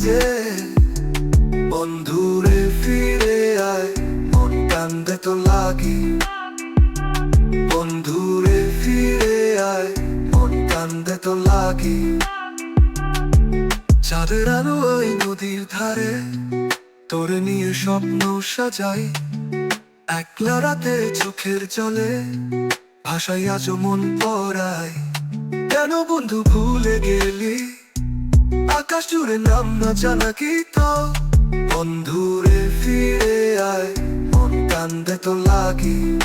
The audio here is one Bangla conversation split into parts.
বাজে বন্ধুরে ফিরে আয়, মন কান্দে তোর লাগি। বন্ধুরে ফিরে আয়, মন কান্দে তো লাগি। চাঁদের আলো ওই নদীর ধারে, তোরে নিয়ে স্বপ্ন সাজাই। একলা রাতে চোখের জলে ভাষাই আজ মন পড়াই কেন বন্ধু ভুলে গেলি? আকাশ জুড়ে নাম না জানা কি তো? বন্ধুরে ফিরে আয় কান্দে তো লাগি।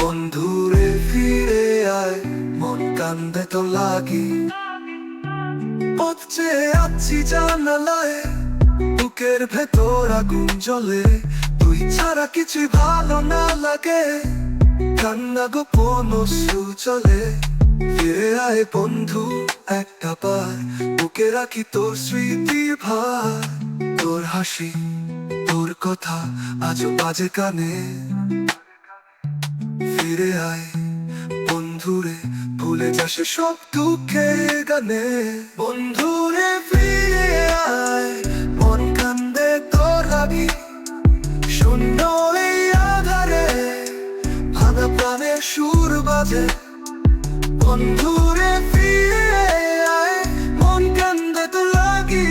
বন্ধুরে ফিরে আয়, মন কান্দে তো লাগি। পথ আছি জানালায়, বুকের ভেতর আগুন জ্বলে। তুই ছাড়া কিছুই ভালো না লাগে, কান্না গোপন চলে। আয় বন্ধু, একটা বার। বুকে রাখি তোর স্মৃতির ভার। তোর হাসি, তোর কথা আজও বাজে কানে। ফিরে আয় বন্ধুরে ভুলে যাস সব দুঃখের গানে। বন্ধুরে ফিরে আয়, মন কান্দে তোর লাগি শূন্য এই আধারে, ভাঙা প্রাণের সুর বাজে। বন্ধুরে ফিরে তোর লাগি।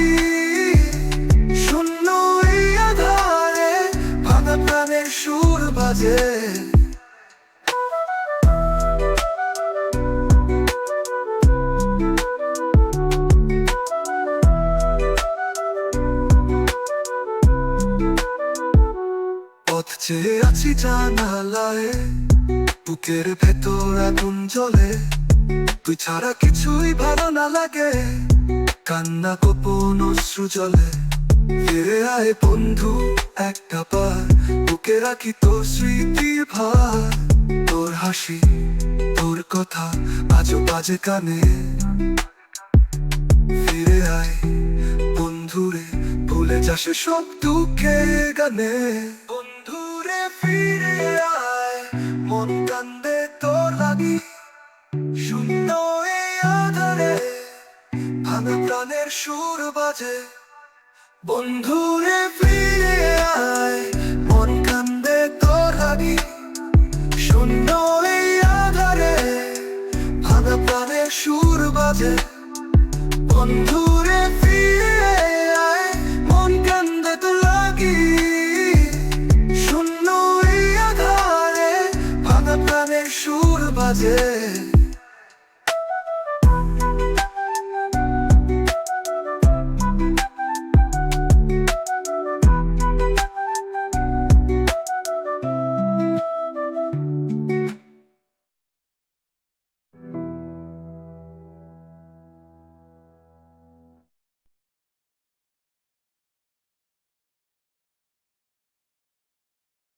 শূন্য আধারে ভাঙা সুর বাজে। পথ চেয়ে আছি জানালায়, বুকের ভেতর আগুন জ্বলে। তুই ছাড়া কিছুই ভালো না লাগে। কান্না গোপন অশ্রু জলে। ফিরে আয় বন্ধু, একটা বার। বুকে রাখি তোর স্মৃতির ভার। তোর হাসি, তোর কথা আজও বাজে কানে। ফিরে আয় বন্ধুরে, ভুলে যাস সব দুঃখের গানে। বন্ধুরে, ফিরে আয়। মন কান্দে তোর লাগি। প্রাণের সুর বাজে। বন্ধুরে ফিরে আয়, মন কান্দে তোর লাগি। শূন্য এই আধারে ভাঙা প্রাণের সুর বাজে। বন্ধুরে ফিরে আয়, মন কান্দে তো লাগি। শূন্য এই আধারে ভাঙা প্রাণের সুর বাজে।